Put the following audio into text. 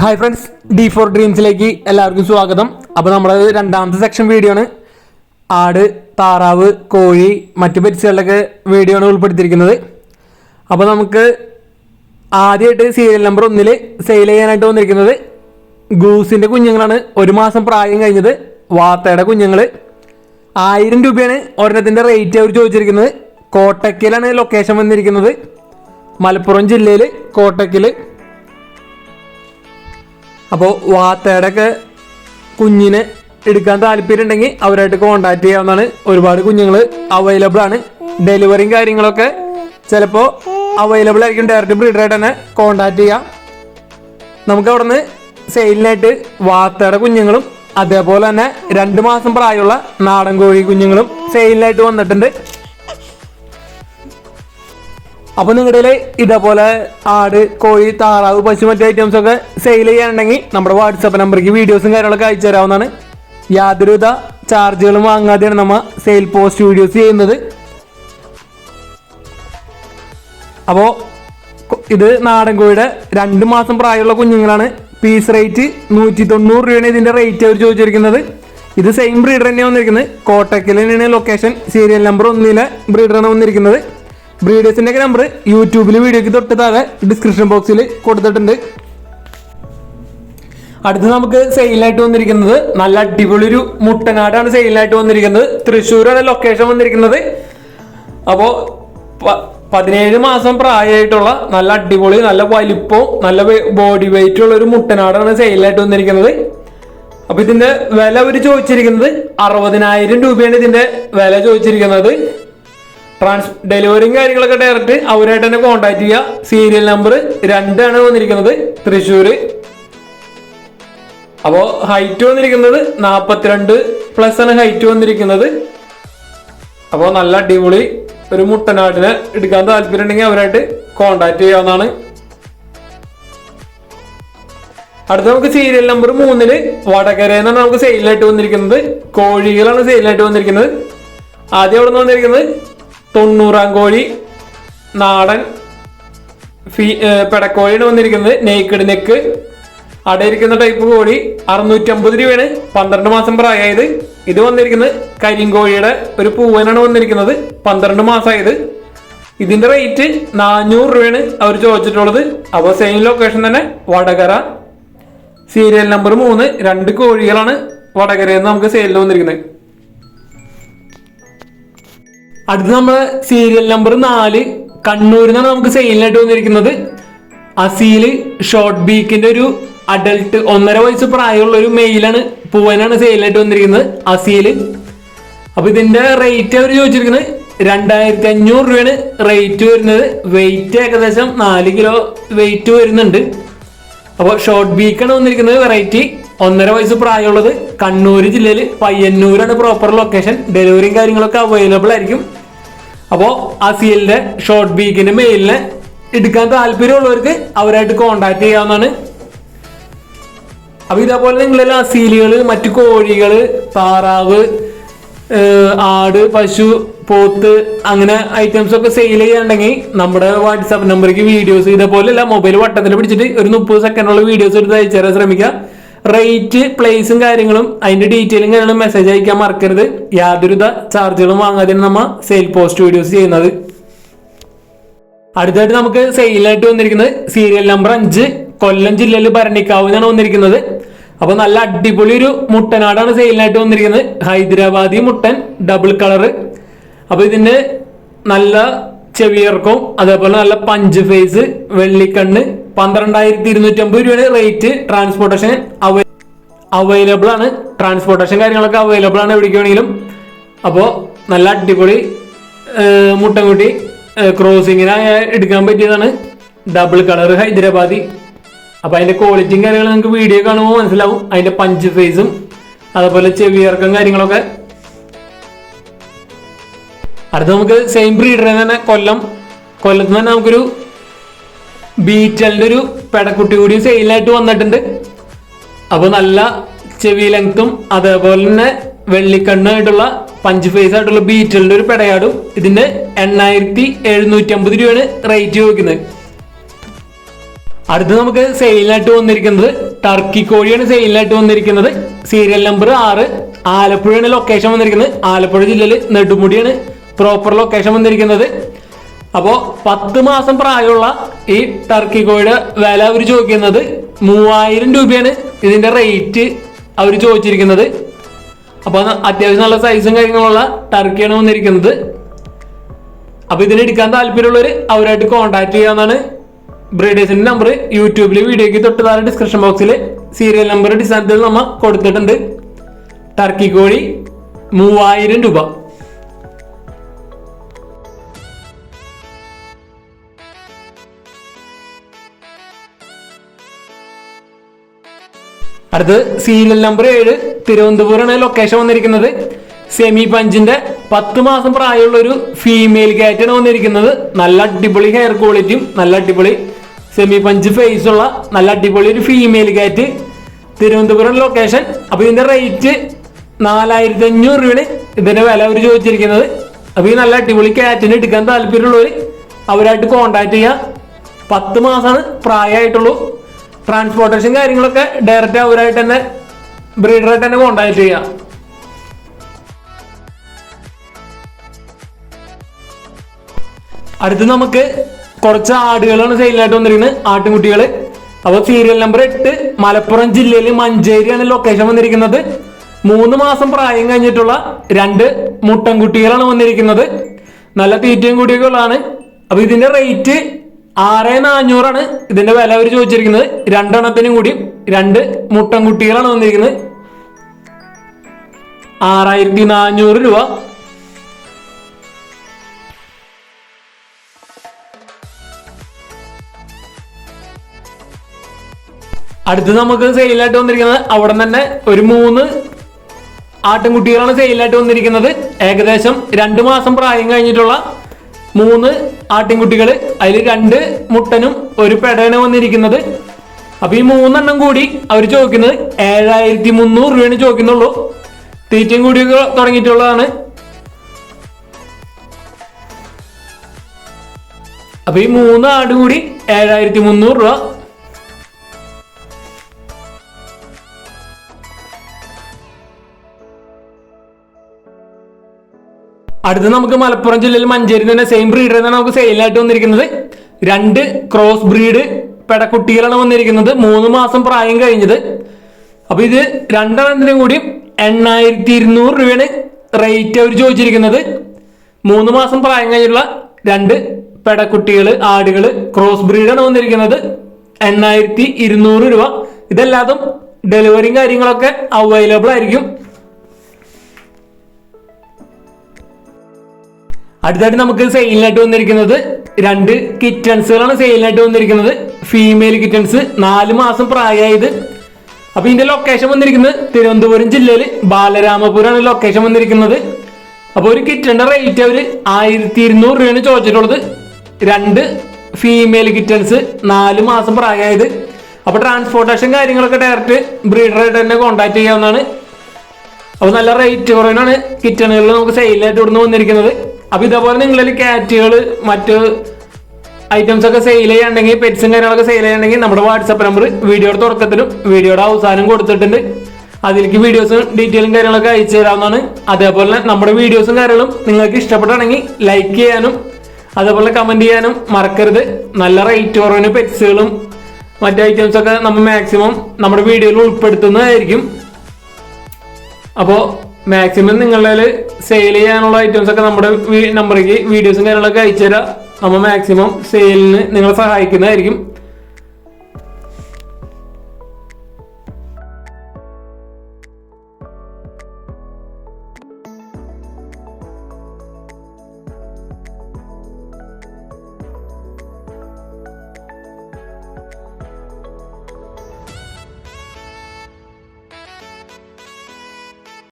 Hi friends D four ഡ്രീംസിലേക്ക് എല്ലാവർക്കും സ്വാഗതം. അപ്പോൾ നമ്മുടെ രണ്ടാമത്തെ സെക്ഷൻ വീഡിയോ ആണ്. ആട് താറാവ് കോഴി മറ്റു പരിസ്ഥിതികളിലൊക്കെ വീഡിയോ ആണ് ഉൾപ്പെടുത്തിയിരിക്കുന്നത്. അപ്പോൾ നമുക്ക് ആദ്യമായിട്ട് സീരിയൽ നമ്പർ ഒന്നിൽ സെയിൽ ചെയ്യാനായിട്ട് വന്നിരിക്കുന്നത് ഗൂസിന്റെ കുഞ്ഞുങ്ങളാണ്. ഒരു മാസം പ്രായം കഴിഞ്ഞത്. വാത്തയുടെ കുഞ്ഞുങ്ങൾ ആയിരം രൂപയാണ് ഒരെണ്ണത്തിന്റെ റേറ്റ് അവർ ചോദിച്ചിരിക്കുന്നത്. കോട്ടക്കലാണ് ലൊക്കേഷൻ വന്നിരിക്കുന്നത്. മലപ്പുറം ജില്ലയിൽ കോട്ടക്കൽ അപ്പോൾ വാത്തയുടെ ഒക്കെ കുഞ്ഞിനെ എടുക്കാൻ താല്പര്യം ഉണ്ടെങ്കിൽ അവരായിട്ട് കോണ്ടാക്ട് ചെയ്യാവുന്നതാണ്. ഒരുപാട് കുഞ്ഞുങ്ങൾ അവൈലബിൾ ആണ്. ഡെലിവറിയും കാര്യങ്ങളൊക്കെ ചിലപ്പോൾ അവൈലബിൾ ആയിരിക്കും. ഡയറക്റ്റ് ബ്രീഡറായിട്ട് തന്നെ കോണ്ടാക്ട് ചെയ്യാം. നമുക്ക് അവിടുന്ന് സെയിലിനായിട്ട് വാത്തയുടെ കുഞ്ഞുങ്ങളും അതേപോലെ തന്നെ രണ്ട് മാസം പ്രായമുള്ള നാടൻ കോഴി കുഞ്ഞുങ്ങളും സെയിലിനായിട്ട് വന്നിട്ടുണ്ട്. അപ്പൊ നിങ്ങളുടെ ഇതേപോലെ ആട് കോഴി താറാവ് പശു മറ്റു ഐറ്റംസ് ഒക്കെ സെയിൽ ചെയ്യാനുണ്ടെങ്കിൽ നമ്മുടെ വാട്സാപ്പ് നമ്പർക്ക് വീഡിയോസും കാര്യങ്ങളൊക്കെ അയച്ചു തരാവുന്നതാണ്. യാതൊരുവിധ ചാർജുകളും വാങ്ങാതെയാണ് നമ്മൾ സെയിൽ പോസ്റ്റ് വീഡിയോസ് ചെയ്യുന്നത്. അപ്പോൾ ഇത് നാടൻ കോഴിയുടെ രണ്ട് മാസം പ്രായമുള്ള കുഞ്ഞുങ്ങളാണ്. പീസ് റേറ്റ് നൂറ്റി തൊണ്ണൂറ് രൂപയാണ് ഇതിന്റെ റേറ്റ് അവർ ചോദിച്ചിരിക്കുന്നത്. ഇത് സെയിം ബ്രീഡർ തന്നെയാണ് വന്നിരിക്കുന്നത്. കോട്ടക്കലിനാണ് ലൊക്കേഷൻ സീരിയൽ നമ്പർ ഒന്നിലെ ബ്രീഡറാണ് വന്നിരിക്കുന്നത്. ബ്രീഡേഴ്സിന്റെ ഒക്കെ നമ്പർ യൂട്യൂബിൽ വീഡിയോക്ക് തൊട്ട് താഴെ ഡിസ്ക്രിപ്ഷൻ ബോക്സിൽ കൊടുത്തിട്ടുണ്ട്. അടുത്ത് നമുക്ക് സെയിലായിട്ട് വന്നിരിക്കുന്നത് നല്ല അടിപൊളി ഒരു മുട്ടനാടാണ് സെയിലായിട്ട് വന്നിരിക്കുന്നത്. തൃശ്ശൂരാണ് ലൊക്കേഷൻ വന്നിരിക്കുന്നത്. അപ്പോൾ പതിനേഴ് മാസം പ്രായമായിട്ടുള്ള നല്ല അടിപൊളി നല്ല വലിപ്പവും നല്ല ബോഡി വെയിറ്റ് ഉള്ള ഒരു മുട്ടനാടാണ് സെയിലായിട്ട് വന്നിരിക്കുന്നത്. അപ്പൊ ഇതിന്റെ വില അവർ ചോദിച്ചിരിക്കുന്നത് അറുപതിനായിരം രൂപയാണ് ഇതിന്റെ വില ചോദിച്ചിരിക്കുന്നത്. ട്രാൻസ് ഡെലിവറിയും കാര്യങ്ങളൊക്കെ ഡയറക്റ്റ് അവരായിട്ട് തന്നെ കോൺടാക്ട് ചെയ്യുക സീരിയൽ നമ്പർ രണ്ടാണ് വന്നിരിക്കുന്നത്. തൃശ്ശൂർ അപ്പോൾ ഹൈറ്റ് വന്നിരിക്കുന്നത് നാൽപ്പത്തിരണ്ട് പ്ലസ് ആണ് ഹൈറ്റ് വന്നിരിക്കുന്നത്. അപ്പോൾ നല്ല അടിപൊളി ഒരു മുട്ടനാട്ടിനെ എടുക്കാൻ താല്പര്യം ഉണ്ടെങ്കിൽ അവരായിട്ട് കോണ്ടാക്ട് ചെയ്യാവുന്നതാണ്. അടുത്ത നമുക്ക് സീരിയൽ നമ്പർ മൂന്നിൽ വടകര എന്നാണ് നമുക്ക് സെയിലായിട്ട് വന്നിരിക്കുന്നത്. കോഴികളാണ് സെയിലായിട്ട് വന്നിരിക്കുന്നത്. ആദ്യം അവിടെ നിന്ന് വന്നിരിക്കുന്നത്? തൊണ്ണൂറാം കോഴി നാടൻ ഫീ പെടക്കോഴിയാണ് വന്നിരിക്കുന്നത്. നെയ്ക്കഡ് നെക്ക് അടയിരിക്കുന്ന ടൈപ്പ് കോഴി അറുന്നൂറ്റി അമ്പത് രൂപയാണ്. പന്ത്രണ്ട് മാസം പ്രായമായത്. ഇത് വന്നിരിക്കുന്നത് കരിങ്കോഴിയുടെ ഒരു പൂവനാണ് വന്നിരിക്കുന്നത്. പന്ത്രണ്ട് മാസമായത്. ഇതിന്റെ റേറ്റ് നാനൂറ് രൂപയാണ് അവർ ചോദിച്ചിട്ടുള്ളത്. അപ്പോൾ സെയിം ലൊക്കേഷൻ തന്നെ വടകര. സീരിയൽ നമ്പർ മൂന്ന്. രണ്ട് കോഴികളാണ് വടകരയിൽ നിന്ന് നമുക്ക് സെയിലിൽ വന്നിരിക്കുന്നത്. അടുത്ത നമ്മുടെ സീരിയൽ നമ്പർ നാല് കണ്ണൂരിൽ നിന്നാണ് നമുക്ക് സെയിലിനായിട്ട് വന്നിരിക്കുന്നത്. അസീൽ ഷോർട്ട് ബീക്കിന്റെ ഒരു അഡൽട്ട് ഒന്നര വയസ്സ് പ്രായമുള്ള ഒരു മെയിലാണ് പൂവനാണ് സെയിലായിട്ട് വന്നിരിക്കുന്നത് അസീൽ അപ്പൊ ഇതിന്റെ റേറ്റ് അവർ ചോദിച്ചിരിക്കുന്നത് രണ്ടായിരത്തി അഞ്ഞൂറ് രൂപയാണ് റേറ്റ് വരുന്നത്. വെയിറ്റ് ഏകദേശം നാല് കിലോ വെയിറ്റ് വരുന്നുണ്ട്. അപ്പോൾ ഷോർട്ട് ബീക്കാണ് വന്നിരിക്കുന്നത് വെറൈറ്റി ഒന്നര വയസ്സ് പ്രായമുള്ളത് കണ്ണൂർ ജില്ലയിൽ പയ്യന്നൂരാണ് പ്രോപ്പർ ലൊക്കേഷൻ ഡെലിവറിയും കാര്യങ്ങളൊക്കെ അവൈലബിൾ ആയിരിക്കും. അപ്പോൾ ആ സീലിന്റെ ഷോർട്ട് ബീക്കിന് മെയിലിനെ എടുക്കാൻ താല്പര്യമുള്ളവർക്ക് അവരായിട്ട് കോണ്ടാക്ട് ചെയ്യാവുന്നതാണ്. അപ്പൊ ഇതേപോലെ നിങ്ങളെല്ലാം അസീലികൾ മറ്റു കോഴികൾ താറാവ് ആട് പശു പോത്ത് അങ്ങനെ ഐറ്റംസ് ഒക്കെ സെയിൽ ചെയ്യാണ്ടെങ്കിൽ നമ്മുടെ വാട്സാപ്പ് നമ്പറേക്ക് വീഡിയോസ് ഇതേപോലെയല്ല മൊബൈൽ വട്ടത്തിൽ പിടിച്ചിട്ട് ഒരു മുപ്പത് സെക്കൻഡുള്ള വീഡിയോസ് എടുത്ത് അയച്ചു തരാൻ ശ്രമിക്കുക. റേറ്റ് പ്ലേസും കാര്യങ്ങളും അതിന്റെ ഡീറ്റെയിലും കാര്യങ്ങളും മെസ്സേജ് അയക്കാൻ മറക്കരുത്. യാതൊരുവിധ ചാർജുകളും വാങ്ങാതെ നമ്മൾ സെയിൽ പോസ്റ്റ് വീഡിയോസ് ചെയ്യുന്നത്. അടുത്തായിട്ട് നമുക്ക് സെയിലായിട്ട് വന്നിരിക്കുന്നത് സീരിയൽ നമ്പർ അഞ്ച് കൊല്ലം ജില്ലയിൽ ഭരണിക്കാവ് എന്നാണ് വന്നിരിക്കുന്നത്. അപ്പൊ നല്ല അടിപൊളി ഒരു മുട്ടനാടാണ് സെയിലിനായിട്ട് വന്നിരിക്കുന്നത്. ഹൈദരാബാദി മുട്ടൻ ഡബിൾ കളർ അപ്പൊ ഇതിന് നല്ല ചെവിയർക്കും അതേപോലെ നല്ല പഞ്ച് ഫേസ് വെള്ളിക്കണ്ണ് പന്ത്രണ്ടായിരത്തി ഇരുന്നൂറ്റി അമ്പത് രൂപയാണ് റേറ്റ് ട്രാൻസ്പോർട്ടേഷൻ അവൈലബിൾ ആണ്. ട്രാൻസ്പോർട്ടേഷൻ കാര്യങ്ങളൊക്കെ അവൈലബിൾ ആണ് എവിടേക്ക് വേണമെങ്കിലും അപ്പോൾ നല്ല അടിപൊളി മുട്ടം മുട്ടൻകുട്ടി ക്രോസിങ്ങിന് എടുക്കാൻ പറ്റിയതാണ്. Double colour Hyderabadi. അപ്പോൾ അതിന്റെ ക്വാളിറ്റിയും കാര്യങ്ങളും നിങ്ങൾക്ക് വീഡിയോ കാണുമ്പോൾ മനസ്സിലാവും. അതിന്റെ പഞ്ച് ഫേസും അതുപോലെ ചെവിയർക്കം കാര്യങ്ങളൊക്കെ. അടുത്ത നമുക്ക് സെയിം ബ്രീഡർ തന്നെ കൊല്ലം. കൊല്ലത്ത് തന്നെ നമുക്കൊരു ബീറ്റലിന്റെ ഒരു പെടക്കുട്ടി കൂടി സെയിലായിട്ട് വന്നിട്ടുണ്ട്. അപ്പൊ നല്ല ചെവി ലെങ്ത്തും അതേപോലെ തന്നെ വെള്ളിക്കണ്ണായിട്ടുള്ള പഞ്ച് ഫേസ് ആയിട്ടുള്ള ബീറ്റലിന്റെ ഒരു പെടയാടും. ഇതിന്റെ എണ്ണായിരത്തി എഴുന്നൂറ്റി അമ്പത് രൂപയാണ് റേറ്റ് ചോദിക്കുന്നത്. അടുത്ത് നമുക്ക് സെയിലിനായിട്ട് വന്നിരിക്കുന്നത് ടർക്കി കോഴിയാണ് സെയിലിനായിട്ട് വന്നിരിക്കുന്നത്. സീരിയൽ നമ്പർ ആറ്. ആലപ്പുഴയാണ് ലൊക്കേഷൻ വന്നിരിക്കുന്നത്. ആലപ്പുഴ ജില്ലയിൽ നെടുമുടിയാണ് പ്രോപ്പർ ലൊക്കേഷൻ വന്നിരിക്കുന്നത്. അപ്പോൾ പത്ത് മാസം പ്രായമുള്ള ഈ ടർക്കി കോഴിയുടെ വില അവർ ചോദിക്കുന്നത് മൂവായിരം രൂപയാണ്. ഇതിന്റെ റേറ്റ് അവർ ചോദിച്ചിരിക്കുന്നത്. അപ്പോൾ അത്യാവശ്യം നല്ല സൈസും കാര്യങ്ങളുള്ള ടർക്കിയാണ് വന്നിരിക്കുന്നത്. അപ്പൊ ഇതിന് എടുക്കാൻ താല്പര്യമുള്ളവർ അവരായിട്ട് കോൺടാക്ട് ചെയ്യാന്നാണ് ബ്രീഡേഴ്സിന്റെ നമ്പർ യൂട്യൂബിൽ വീഡിയോക്ക് തൊട്ട് താഴെ ഡിസ്ക്രിപ്ഷൻ ബോക്സിൽ സീരിയൽ നമ്പർ ഡിസൈനത്തിൽ നമ്മൾ കൊടുത്തിട്ടുണ്ട്. ടർക്കി കോഴി മൂവായിരം രൂപ. അടുത്ത് സീരിയൽ നമ്പർ ഏഴ് തിരുവനന്തപുരമാണ് ലൊക്കേഷൻ വന്നിരിക്കുന്നത്. സെമി പഞ്ചിന്റെ പത്ത് മാസം പ്രായമുള്ള ഒരു ഫീമെയിൽ കാറ്റാണ് വന്നിരിക്കുന്നത്. നല്ല അടിപൊളി ഹെയർ ക്വാളിറ്റിയും നല്ല അടിപൊളി സെമി പഞ്ച് ഫേസ് ഉള്ള നല്ല അടിപൊളി ഒരു ഫീമെയിൽ കാറ്റ് തിരുവനന്തപുരം ലൊക്കേഷൻ അപ്പൊ ഇതിന്റെ റേറ്റ് നാലായിരത്തി അഞ്ഞൂറ് രൂപയാണ് ഇതിന്റെ വില അവർ ചോദിച്ചിരിക്കുന്നത്. അപ്പൊ ഈ നല്ല അടിപൊളി കാറ്റിന് എടുക്കാൻ താല്പര്യമുള്ളവർ അവരായിട്ട് കോണ്ടാക്ട് ചെയ്യുക പത്ത് മാസമാണ് പ്രായമായിട്ടുള്ളൂ. ട്രാൻസ്പോർട്ടേഷൻ കാര്യങ്ങളൊക്കെ ഡയറക്റ്റ് അവരായിട്ട് തന്നെ ബ്രീഡറായിട്ട് തന്നെ കോണ്ടാക്ട് ചെയ്യാം. അടുത്ത് നമുക്ക് കുറച്ച് ആടുകളാണ് സെയിലായിട്ട് വന്നിരിക്കുന്നത് ആട്ടുംകുട്ടികൾ അപ്പോൾ സീരിയൽ നമ്പർ എട്ട് മലപ്പുറം ജില്ലയിൽ മഞ്ചേരിയാണ് ലൊക്കേഷൻ വന്നിരിക്കുന്നത്. മൂന്ന് മാസം പ്രായം കഴിഞ്ഞിട്ടുള്ള രണ്ട് മുട്ടൻകുട്ടികളാണ് വന്നിരിക്കുന്നത്. നല്ല തീറ്റയും കൂടിയൊക്കെ ഉള്ളതാണ്. അപ്പൊ ഇതിന്റെ റേറ്റ് ആറ് നാനൂറാണ് ഇതിന്റെ വില അവർ ചോദിച്ചിരിക്കുന്നത്. രണ്ടെണ്ണത്തിനും കൂടി രണ്ട് മുട്ടൻകുട്ടികളാണ് വന്നിരിക്കുന്നത്. ആറായിരത്തി നാനൂറ് രൂപ. അടുത്ത് നമുക്ക് സെയിലായിട്ട് വന്നിരിക്കുന്നത് അവിടെ തന്നെ ഒരു മൂന്ന് ആട്ടിൻകുട്ടികളാണ് സെയിലായിട്ട് വന്നിരിക്കുന്നത്. ഏകദേശം രണ്ട് മാസം പ്രായം കഴിഞ്ഞിട്ടുള്ള മൂന്ന് ആട്ടിൻകുട്ടികൾ അതിൽ രണ്ട് മുട്ടനും ഒരു പെടനും വന്നിരിക്കുന്നത്. അപ്പൊ ഈ മൂന്നെണ്ണം കൂടി അവർ ചോദിക്കുന്നത് ഏഴായിരത്തി മുന്നൂറ് രൂപയാണ് ചോദിക്കുന്നുള്ളൂ. തീറ്റയും കൂടിയൊക്കെ തുടങ്ങിയിട്ടുള്ളതാണ്. അപ്പൊ ഈ മൂന്ന് ആട് കൂടി ഏഴായിരത്തി മുന്നൂറ് രൂപ. അടുത്ത് നമുക്ക് മലപ്പുറം ജില്ലയിൽ മഞ്ചേരി തന്നെ സെയിം ബ്രീഡർ തന്നെയാണ് നമുക്ക് സെയിലായിട്ട് വന്നിരിക്കുന്നത്. രണ്ട് ക്രോസ് ബ്രീഡ് പെടക്കുട്ടികളാണ് വന്നിരിക്കുന്നത്. മൂന്ന് മാസം പ്രായം കഴിഞ്ഞത്. അപ്പൊ ഇത് രണ്ടെണ്ണത്തിനും കൂടി എണ്ണായിരത്തി ഇരുന്നൂറ് രൂപയാണ് റേറ്റ് അവർ ചോദിച്ചിരിക്കുന്നത്. മൂന്ന് മാസം പ്രായം കഴിഞ്ഞുള്ള രണ്ട് പെടക്കുട്ടികൾ ആടുകൾ ക്രോസ് ബ്രീഡാണ് വന്നിരിക്കുന്നത്. എണ്ണായിരത്തി ഇരുന്നൂറ് രൂപ. ഇതെല്ലാതും ഡെലിവറിയും കാര്യങ്ങളൊക്കെ അവൈലബിൾ ആയിരിക്കും. അടുത്തായിട്ട് നമുക്ക് സെയിലിനായിട്ട് വന്നിരിക്കുന്നത് രണ്ട് കിറ്റൺസുകളാണ് സെയിലിനായിട്ട് വന്നിരിക്കുന്നത്. ഫീമെയിൽ കിറ്റൺസ് നാല് മാസം പ്രായമായത്. അപ്പൊ ഇതിന്റെ ലൊക്കേഷൻ വന്നിരിക്കുന്നത് തിരുവനന്തപുരം ജില്ലയിൽ ബാലരാമപുരമാണ് ലൊക്കേഷൻ വന്നിരിക്കുന്നത്. അപ്പൊ ഒരു കിറ്റന്റെ റേറ്റ് അവർ ആയിരത്തി ഇരുന്നൂറ് രൂപയാണ് ചോദിച്ചിട്ടുള്ളത്. രണ്ട് ഫീമെയിൽ കിറ്റൻസ് നാല് മാസം പ്രായമായത്. അപ്പൊ ട്രാൻസ്പോർട്ടേഷൻ കാര്യങ്ങളൊക്കെ ഡയറക്റ്റ് ബ്രീഡറായിട്ട് തന്നെ കോൺടാക്ട് ചെയ്യാവുന്നതാണ്. അപ്പൊ നല്ല റേറ്റ് കുറവിനാണ് കിറ്റണുകളിൽ നമുക്ക് സെയിലായിട്ട് ഇവിടുന്ന് വന്നിരിക്കുന്നത്. അപ്പൊ ഇതേപോലെ നിങ്ങളിൽ കാറ്റുകൾ മറ്റ് ഐറ്റംസ് ഒക്കെ സെയിൽ ചെയ്യാണ്ടെങ്കിൽ പെറ്റ്സും കാര്യങ്ങളൊക്കെ സെയിൽ ചെയ്യാണ്ടെങ്കിൽ നമ്മുടെ വാട്സപ്പ് നമ്പർ വീഡിയോയുടെ തുടക്കത്തിലും വീഡിയോയുടെ അവസാനം കൊടുത്തിട്ടുണ്ട്. അതിലേക്ക് വീഡിയോസും ഡീറ്റെയിലും കാര്യങ്ങളൊക്കെ അയച്ചു തരാവുന്നതാണ്. അതേപോലെ നമ്മുടെ വീഡിയോസും കാര്യങ്ങളും നിങ്ങൾക്ക് ഇഷ്ടപ്പെട്ടാണെങ്കിൽ ലൈക്ക് ചെയ്യാനും അതേപോലെ കമന്റ് ചെയ്യാനും മറക്കരുത്. നല്ല റേറ്റ് കുറവിന് പെറ്റ്സുകളും മറ്റു ഐറ്റംസ് ഒക്കെ നമ്മൾ മാക്സിമം നമ്മുടെ വീഡിയോയിൽ ഉൾപ്പെടുത്തുന്നതായിരിക്കും. അപ്പോൾ മാക്സിമം നിങ്ങളുടെ സെയിൽ ചെയ്യാനുള്ള ഐറ്റംസ് ഒക്കെ നമ്മുടെ നമ്പറേക്ക് വീഡിയോസും കാര്യങ്ങളൊക്കെ അയച്ചു തരാം നമ്മൾ മാക്സിമം സെയിലിന് നിങ്ങളെ സഹായിക്കുന്നതായിരിക്കും.